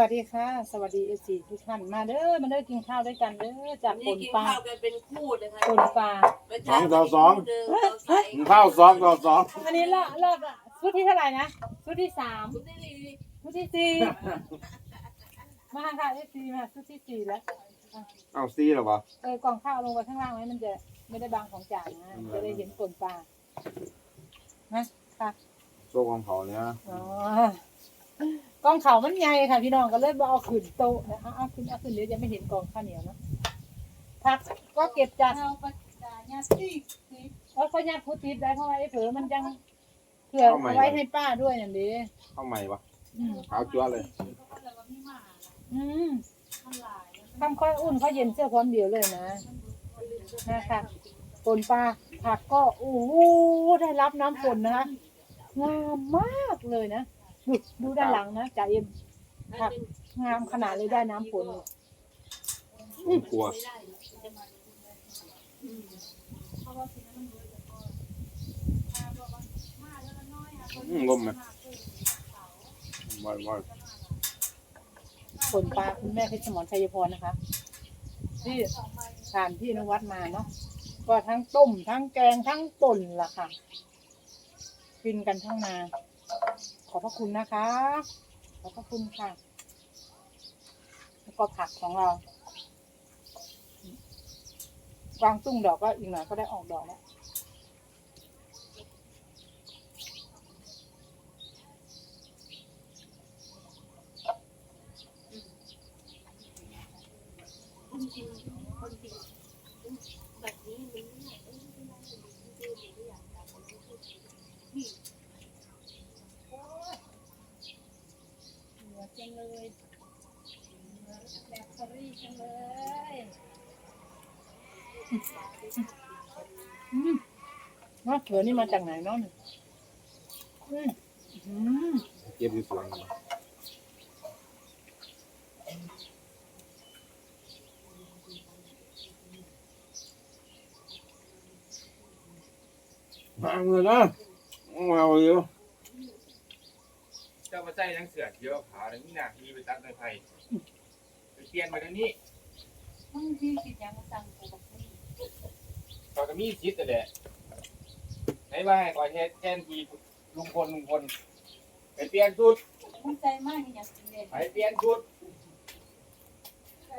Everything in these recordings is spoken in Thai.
วัสดีค่ะ สวัสดีเอซีทุกท่านมาเด้อมาเด้อกินข้าวด้วยกันเด้อจากวันปนี้นกินปลาข้าวกันเป็นคู่เลยค่ะปนปลาสองต่อสองเดิมต่อสายข้าวสองต่อสองอันนี้รอบรอบชุดที่เท่าไหร่นะชุดที่สามคุณได้ดีชุดที่สี่มาค่ะเอซีมาชุดที่สี่แล้วเอาซีหรอวะเออกล่องข้าวลงไปข้างล่างไว้มันจะไม่ได้บางของจ่านะจะได้เห็นปนปลานะค่ะโซ่ของเขาเนี่ยอ๋อ กองเขามันใหญ่ค่ะพี่น้องก็เลยบเอาขึ้นโต๊ะนะเอาเอาขึ้นเอาขึ้นเดี๋ยวจะไม่เห็นกองข้าวเหนียวเนอะผักก็เก็บจากเอาปจาญาติสิว่าเขาญาติพุทธิได้เพราะว่าไอ้เผลอมันยังเผื่อเอาไว้ให้ป้าด้วยอย่างนี้เข้าใหม่ปะอืมขาวจั๊วเลยก็เลยว่ามีหมาอืมมันหลายทำค่อยอุ่นเขาเย็นเสื้อพร้อมเดียวเลยนะนะคะฝนปลาผักก็โอ้โหได้รับน้ำฝนนะคะงามมากเลยนะ ดูดูด้านหลังนะจ่าเอ็มผักงามขนาดเลยได้น้ำฝนเลยผมกลัวเพราะว่าสินั้นมันรู้แต่ก็ถ้าบอกว่ามาแล้วมันน้อยอะคนอืมงมไหมบ่อยบ่อยฝนปลาคุณแม่เพชรสมรชัยพรนะคะ ที่ทานที่นวัดมาเนาะก็ทั้งต้ม ทั้งแกงทั้งป่นล่ะค่ะ กินกันทั้งนาข อบพระคุณนะคะ ขอบพระคุณค่ะ แล้วก็ผักของเราวางตุ้งดอกก็อีกหน่อยก็ได้ออกดอกแล้ว คนกินคนกินแบบนี้มันไม่อยากเออไม่ได้จริงๆไม่อยากทำมันไม่พูด หัวจังเลยแบบสรีจังเลย อืมมะเขือนี่มาจากไหนเนาะเนี่ยอืมอืมเก็บอยู่สวนกันมาเงินนะเอาอยู่เจ้ามาใส่ทั้งเสือเขียวขาวทั้งนี้นะมีไปตัดในไผ่ไปเปลี่ยนมาทางนี้บางทีคิดยังตังกู บอกนี่ตอนก็มีชิดแต่แหละไหนว่าให้ก่อนแทนแทนทีลุงพลลุงพลไปเปลี่ยนชุดมึงใจมากอย่างจริงเลยไปเปลี่ยนชุด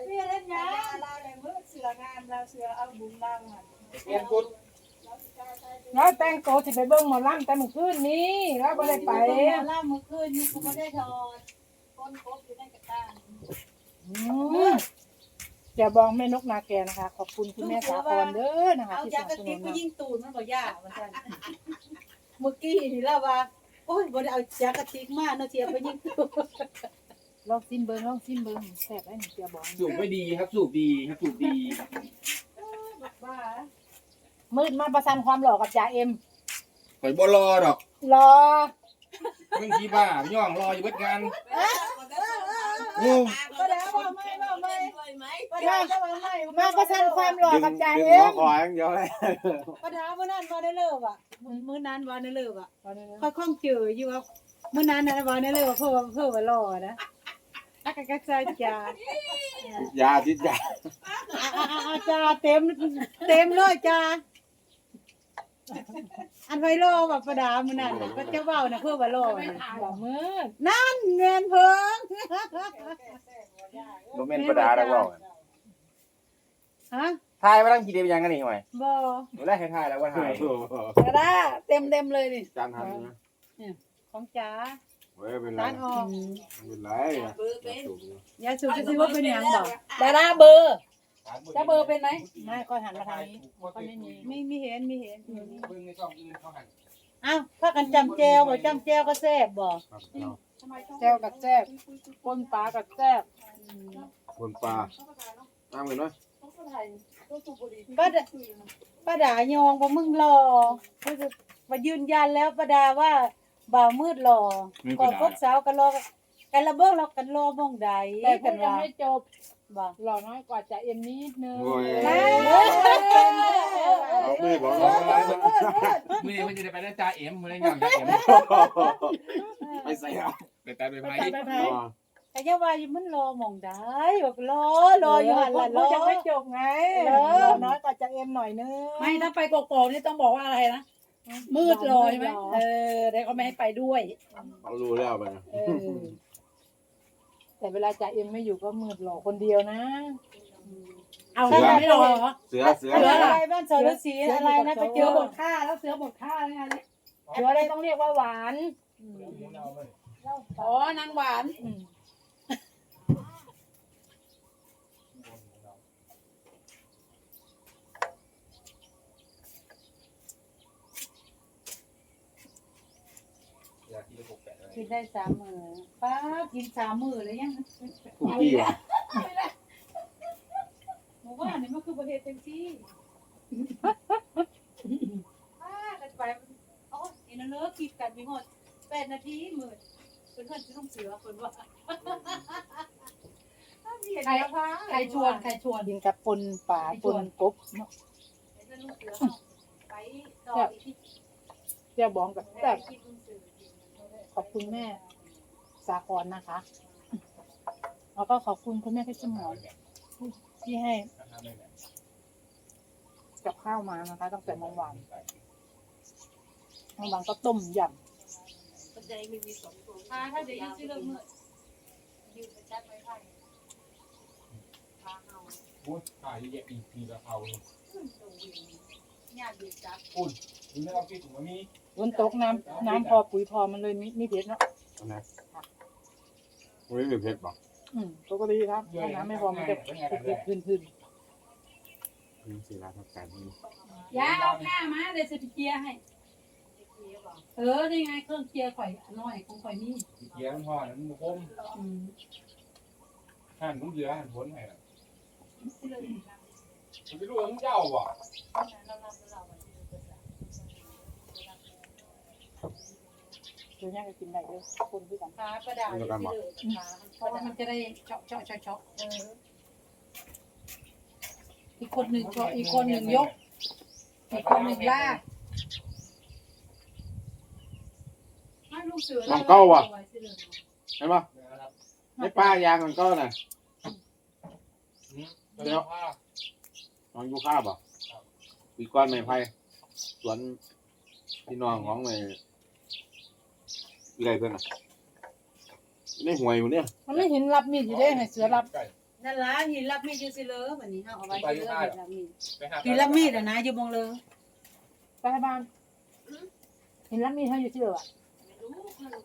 เรียนเล่นยาเราเลยมือเสืองามเราเสือเอาบุญเราหันไปเปลี่ยนชุดแล้วแต่งโตวสิไปเบิ่งหมอลำแต่เมื่อคืนนี้แล้วก็ได้ไปเล่าเมื่อคืนนี้กูไม่ได้ถอดก้นคบอยู่ในกระตาอืม เดี๋ยวบองแม่นกนาแกนะคะ ขอบคุณคุณแม่สาครเด้อนะคะเอาที่ยาสนักระบสตินุกนไปมายิงตูนมันบ่ยากมันกันเมื่อกี้นี่เราว่า โอ้ยบ่ได้เอายากระติกมาเนาะเทียบไปยิงตูนลองซิมเบิ้งลองซิมเบิ้งแซ่บไอ้หนูเจียบอง สูบไม่ดีครับสูบดีครับสูบดีบ้ามืดมาประสันความหล่อกับจ่าเอ็มคอยบ่รอดอกรอเมื่อกี้บ้าพี่ย่องรออยู่เบิดงานโอ้ก็ได้ว่าไม่ว่าไม่ ด้วยไหมก็ได้ก็ว่าไม่มาประสันความหล่อดึงกับจ่าดึงเอ็หัวมคออย่างเดียวเลยก็ได้เมื่อนั้นว่าได้เลิกอะมื้อนั้นว่าได้เลิกอะเอาเลยนะค่อยคล่องเจออยู่ว่าเมื่อนั้นนะว่าได้เลิกเพิ่มเพิ่มว่ารอนะอากาศใจจ้ายาทิศยาอาจาเต็มเต็มเลยจ้าอันไว้รอแบบประดามื้อนั้นก็จะเว้านะเพิ่มว่ารอนะบ่มืดนั่นเงินเพิ่ง โมเมนต์ประดาแล้วว่า ฮะทายมาตั้งกี่เดือนยังกันนี่ห่วยบ่หนูได้ให้ทายแล้วว่าทายกระดาเต็มเต็มเลยนี่จานหันนะของจ๋าเว้ยเป็นไรร้านออกเป็นไรนะเบอร์เป็นยาสูบจะซื้อว่าเป็นหยังบ่ดาราเบอร์จะเบอร์เป็นไหมไม่ค่อยหันมาทางนี้ก็ไม่มีไม่มีเห็นมีเห็นเบิ่งในช่องอื่นเขาหันอ้าวถ้ากันจำแจวบ่จำแจวก็แซ่บบ่ครับเอาแซ่บกับแซ่บปนปลากับแซ่บบนปลาน้ำเงินไหม ป้าดาป้าดายองว่ามึงหล่อคือจะมายืนยันแล้วป้าดาว่าบ่าวมืดหล่อก่อนพวกสาวกันรอกันระเบิดเรากันรอมองใดแต่พูกัดนยังว่าไม่จบ บ่หล่อน้อยกว่าจ่าเอ็มนิดนึงโอ้ยเอ้ยเราไม่บอกเราอะไรนะมื่อนี้มันจะได้ไปได้จ่าเอ็มมื่อนี้ย่องจ่าเอ็มไปใส่เอาไปตัดไปไปไผ่ตัดไปไผ่ไป แต่ยังว่าอยู่มันรอหมองได้บอกรอรออยู่หันเละรพูอดยังไม่จบไงเหรอรอน้อยกว่าจะเอ็มหน่อยนึงไม่ถ้าไปกอกๆนี่ต้องบอกว่าอะไรนะมืดรอใช่ไหมเออเดี๋ยวเขาไม่ให้ไปด้วยเขารู้แล้วไปนะเออแต่เวลาจ่าเอ็มไม่อยู่ก็มืดหรอกคนเดียวนะ เอาแล้วไม่รอเหรอเสือเสือเสืออะไรบ้านเสือฤาษีอะไรนะไปเจเสืออหมดค่าแล้วเสือหมดค่าแล้วไงเนี่ยเดี๋ยวอะไรต้องเรียกว่าหวานอ๋อนางหวาน อืม อยากกินหกแปดอะ ไรกินได้สามมือป้ากินสามมือเลยยังคุกกี้ว่ะหมู่บ้านนี่มันคือประเทศเต็มที่ป้ากันไปโอ้ยนั่นเลิกคิดกันมีหมดแปดนาทีหมื่นเป็นเพื่อนที่ต้องเสือคนว่าใครใครชวนใครชวนกินกับปนป่าปนกบเนาะเป็นลูกเสือไปต่ออีกที่เจ้าบ้องกับแต่แต่คิดลูกเสือ ขอบคุณแม่สาครนะคะ แล้วก็ขอบคุณคุณแม่เพชรสมรที่ให้กับข้าวมานะคะตั้งแต่เมื่อวานเมื่อวานก็ต้มยปัจจัยมันมีสองตัวพาถ้าเดี๋ยวยืดเรื่องมือยืดไปจัดไว้ให้พาเอาพูดขายเยอะอีกทีละเขาขึ้นตรงวิว ญาติยืดจับพูดคุณไม่ต้องคิดถึงว่ามีำฝนตกน้ำน้ำพอปุ๋ยพอมันเลยมีมีเพชรเนาะนะไม่มีเพชรบอกอืมปกติครับถ้าน้ำไม่พอมันจะพื้นพื้นมีศิลาทับการนี่ยาเอาผ้ามาเดี๋ยวจะไปเคลียร์ให้ เออนี่ไงเครื่องเคลียร์ข่อยน้อยของข่อยนี่เกียร์น้ำพ่อนั้นมุคมอืมหันมุ้งเสือหันพ้นไงล่ะมันไม่รู้ว่ามึงเจ้าว่ เดี๋ยวนี้ก็กินได้เยอะคนด้วยกันพาประดาที่เลยพาเพราะว่ามันจะได้เจาะเจาะเจาะเจาะเอออีกคนหนึ่งเจาะอีกคนหนึ่งยก อีกคนหนึ่งลากให้ลูกเสือน้องเก้าว่ะใช่ปะไอ้ป้ายางมันก็น่ะเดี๋ยวผ้าน้องยูคาบอะปีก้อนไม้ไผ่สวนพี่น้องของไอ้ อะไรเพื่อนอะในหวยอยู่เนี่ยมันไม่เห็นรับมีดอยู่ได้ไงเสือรับนั่นละหินรับมีดอยู่สิเลยวันนี้เอาไว้สิเลยรับมีดไปหาหินรับมีดอะนะอยู่มองเลยไปให้บ้านเห็นรับมีดให้อยู่ที่เดิมอะไม่รู้เพิ่งรู้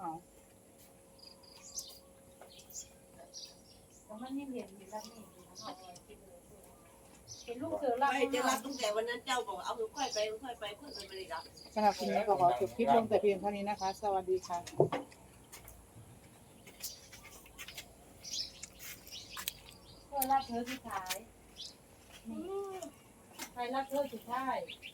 อ๋อแต่มันยังเห็นหินรับมีด เอาไว้สิเลยเห็นลูกเสือรับไม่จะรับตั้งแต่วันนั้นเจ้าบอกเอาหนูค่อยไปค่อยไปเพื่อนมันไม่ได้รับสำหรับคลิปนี้ก็ขอจบคลิปลงแต่เพียงเท่านี้นะคะ สวัสดีค่ะเพื่อรับเธอสุดท้ายใครรับเธอสุดท้ายเ